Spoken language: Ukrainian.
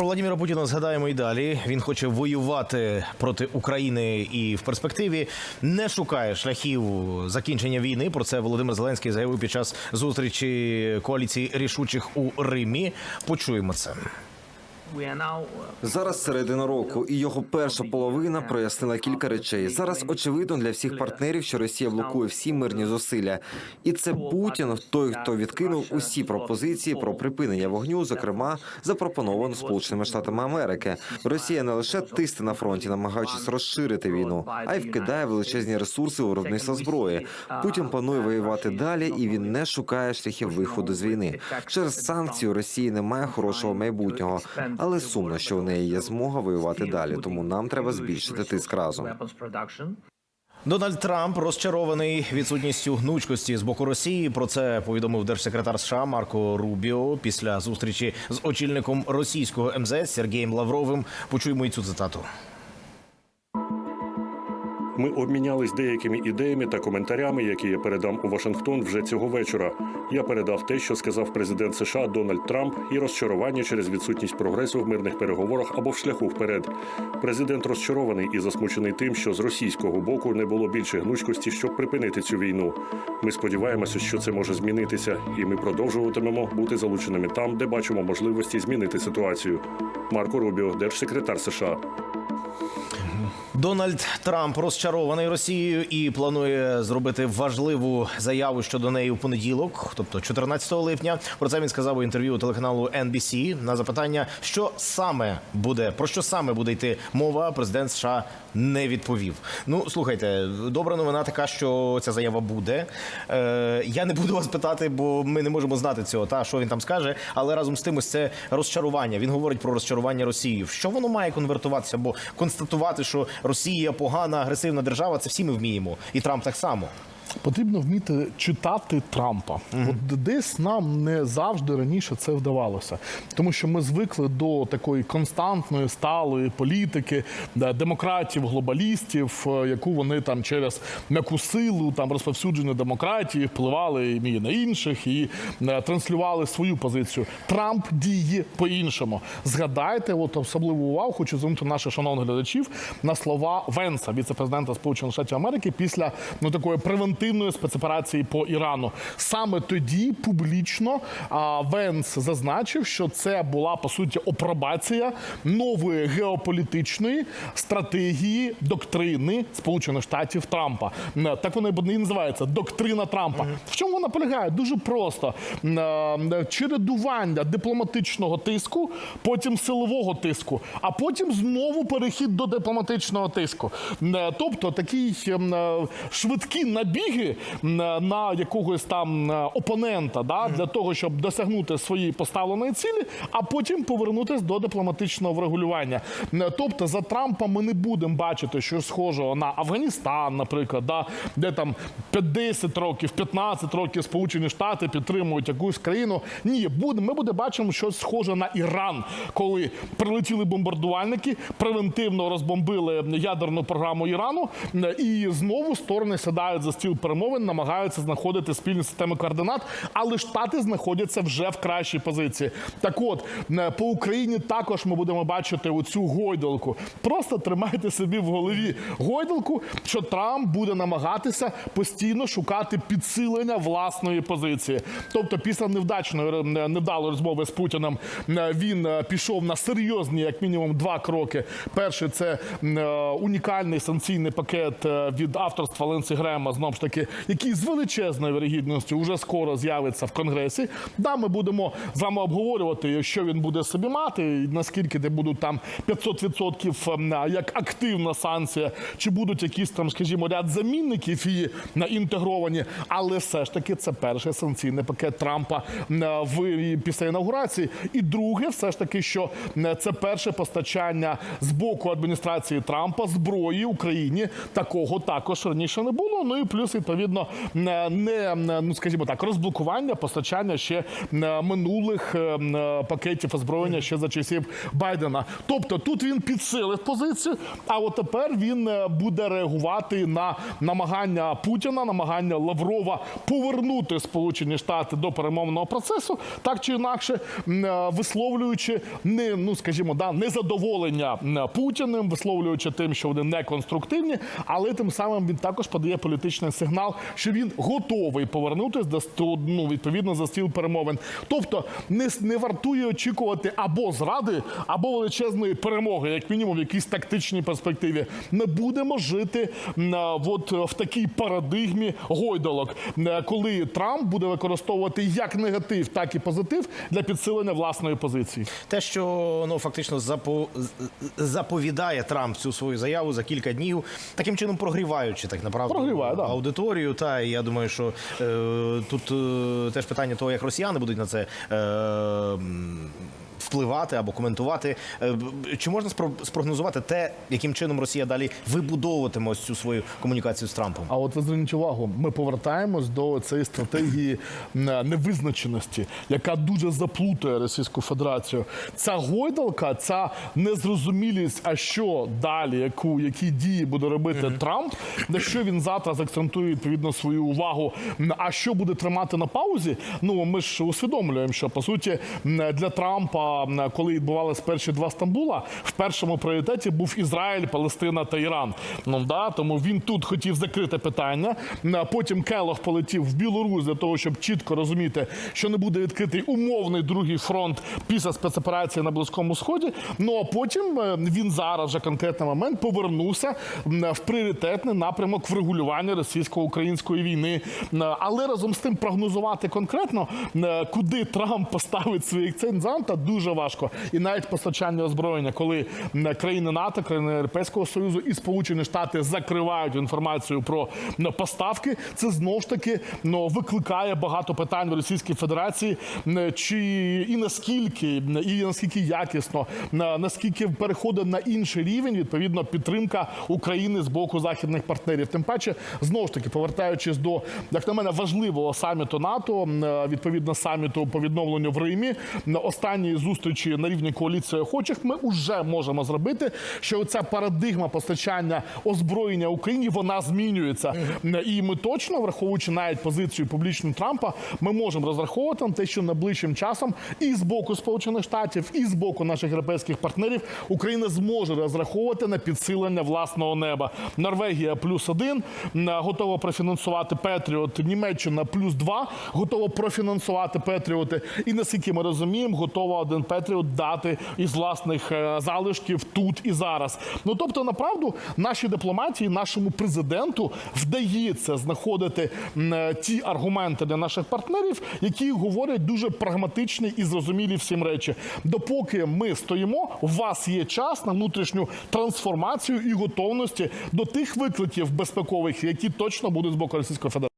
Про Владимира Путіна згадаємо і далі. Він хоче воювати проти України і в перспективі не шукає шляхів закінчення війни. Про це Володимир Зеленський заявив під час зустрічі коаліції рішучих у Римі. Почуємо це. Зараз середина року, і його перша половина прояснила кілька речей. Зараз очевидно для всіх партнерів, що Росія блокує всі мирні зусилля, і це Путін той, хто відкинув усі пропозиції про припинення вогню, зокрема запропоновано Сполученими Штатами Америки. Росія не лише тисне на фронті, намагаючись розширити війну, а й вкидає величезні ресурси у виробництво зброї. Путін планує воювати далі, і він не шукає шляхів виходу з війни. Через санкції у Росії немає хорошого майбутнього, але сумно, що в неї є змога воювати далі. Тому нам треба збільшити тиск разом. Дональд Трамп розчарований відсутністю гнучкості з боку Росії. Про це повідомив держсекретар США Марко Рубіо після зустрічі з очільником російського МЗС Сергієм Лавровим. Почуємо і цю цитату. Ми обмінялись деякими ідеями та коментарями, які я передам у Вашингтон вже цього вечора. Я передав те, що сказав президент США Дональд Трамп, і розчарування через відсутність прогресу в мирних переговорах або в шляху вперед. Президент розчарований і засмучений тим, що з російського боку не було більше гнучкості, щоб припинити цю війну. Ми сподіваємося, що це може змінитися, і ми продовжуватимемо бути залученими там, де бачимо можливості змінити ситуацію. Марко Рубіо, держсекретар США. Дональд Трамп розчарований Росією і планує зробити важливу заяву щодо неї у понеділок, тобто 14 липня. Про це він сказав у інтерв'ю телеканалу NBC на запитання, що саме буде про що саме буде йти мова. Президент США не відповів. Ну слухайте, добра новина така, що ця заява буде. Е, я не буду вас питати, бо ми не можемо знати цього. Та що він там скаже, але разом з тим ось це розчарування. Він говорить про розчарування Росії. Що воно має конвертуватися? Бо констатувати, що Росія погана, агресивна держава, це всі ми вміємо, і Трамп так само. Потрібно вміти читати Трампа. От десь нам не завжди раніше це вдавалося, тому що ми звикли до такої константної сталої політики, демократів, глобалістів, е, яку вони там через м'яку силу, там розповсюдження демократії, впливали і на інших і е, транслювали свою позицію. Трамп діє по-іншому. Згадайте, от особливу увагу хочу звернути наших шановних глядачів на слова Венса, віце-президента Сполучених Штатів Америки, після ну такої превентивної спецоперації по Ірану. Саме тоді публічно Венс зазначив, що це була по суті опробація нової геополітичної стратегії доктрини Сполучених Штатів Трампа. Так вони і називаються доктрина Трампа. В чому вона полягає? Дуже просто е, чередування дипломатичного тиску, потім силового тиску, а потім знову перехід до дипломатичного тиску. Е, Тобто такий е, швидкі на якогось там е, опонента, да, для того, щоб досягнути своєї поставленої цілі, а потім повернутися до дипломатичного врегулювання. Тобто за Трампа ми не будемо бачити щось схожого на Афганістан, наприклад, да, де там 10 років, 15 років Сполучені Штати підтримують якусь країну. Ні, буде, ми буде бачимо щось схоже на Іран, коли прилетіли бомбардувальники, превентивно розбомбили ядерну програму Ірану, і знову сторони сідають за стіл перемовин, намагаються знаходити спільні системи координат, але штати знаходяться вже в кращій позиції. Так от по Україні також ми будемо бачити оцю гойдалку. Просто тримайте собі в голові гойдалку, що Трамп буде намагатися постійно шукати підсилення власної позиції. Тобто, після невдачної е, невдалої розмови з Путіним е, він е, пішов на серйозні, як мінімум, два кроки. Перший це е, унікальний санкційний пакет е, від авторства Ленсі Грема, знову ж таки, який з величезною вірогідністю вже скоро з'явиться в конгресі. Да, ми будемо з вами обговорювати, що він буде собі мати, і наскільки де будуть там 500% як активна санкція, чи будуть якісь там, скажімо, ряд замінників на інтегровані, але все ж таки це перший санкційний пакет Трампа в після інаугурації. І друге, все ж таки, що це перше постачання з боку адміністрації Трампа зброї Україні. Такого також раніше не було. Ну і плюс відповідно не не, ну скажімо так, розблокування постачання ще е, минулих е, е, пакетів озброєння ще за часів Байдена. Тобто тут він підсилив позицію, а от тепер він е, буде реагувати на намагання Путіна, намагання Лаврова повернути Сполучені Штати до перемовного процесу, так чи інакше е, висловлюючи не ну скажімо, да незадоволення Путіним, висловлюючи тим, що вони не конструктивні, але тим самим він також подає політичний сигнал, що він готовий повернутися до ну, відповідно за стіл перемовин. Тобто не, не вартує очікувати або зради, або величезної перемоги, як мінімум в якійсь тактичній перспективі. Ми будемо жити а, от в такій парадигмі гойдалок, коли Трамп буде використовувати як негатив, так і позитив для підсилення власної позиції. Те, що ну фактично запо... заповідає Трамп цю свою заяву за кілька днів, таким чином прогріваючи так направду Прогріває, да. аудиторію. Та і я думаю, що е, тут е, теж питання того, як росіяни будуть на це. Е, Впливати або коментувати, Е, чи можна спро- спрогнозувати те, яким чином Росія далі вибудовуватиме ось цю свою комунікацію з Трампом? А от ви зверніть увагу, ми повертаємось до цієї стратегії невизначеності, яка дуже заплутає Російську Федерацію. Ця гойдалка, ця незрозумілість, а що далі, яку які дії буде робити Трамп, на що він завтра заакцентує відповідно свою увагу. А що буде тримати на паузі? Ну ми ж усвідомлюємо, що по суті для Трампа, коли відбувалися перші два Стамбула, в першому пріоритеті був Ізраїль, Палестина та Іран. Ну да, тому він тут хотів закрити питання. Потім Келох полетів в Білорусь для того, щоб чітко розуміти, що не буде відкритий умовний другий фронт після спецоперації на Близькому Сході. Ну а потім він зараз вже конкретний момент повернувся в пріоритетний напрямок врегулювання російсько-української війни. Але разом з тим прогнозувати конкретно, куди Трамп поставить свій акцент завтра, дуже важко. І навіть постачання озброєння, коли країни НАТО, країни Європейського Союзу і Сполучені Штати закривають інформацію про поставки, це знову ж таки ну, викликає багато питань в Російській Федерації, чи і наскільки, і наскільки якісно, на- наскільки переходить на інший рівень відповідно підтримка України з боку західних партнерів. Тим паче, знову ж таки, повертаючись до як на мене важливого саміту НАТО, відповідно саміту по відновленню в Римі, на останньої зустрічі на рівні коаліції охочих, ми вже можемо зробити, що ця парадигма постачання озброєння Україні вона змінюється. І ми точно, враховуючи навіть позицію публічну Трампа, ми можемо розраховувати на те, що найближчим часом і з боку Сполучених Штатів, і з боку наших європейських партнерів Україна зможе розраховувати на підсилення власного неба. Норвегія плюс один готова профінансувати Петріот. Німеччина плюс два готова профінансувати Петріоти. І наскільки ми розуміємо, готова один Петріот дати із власних е, залишків тут і зараз. Ну тобто, направду, нашій дипломатії, нашому президенту вдається знаходити е, ті аргументи для наших партнерів, які говорять дуже прагматичні і зрозумілі всім речі. Допоки ми стоїмо, у вас є час на внутрішню трансформацію і готовності до тих викликів безпекових, які точно будуть з боку Російської Федерації.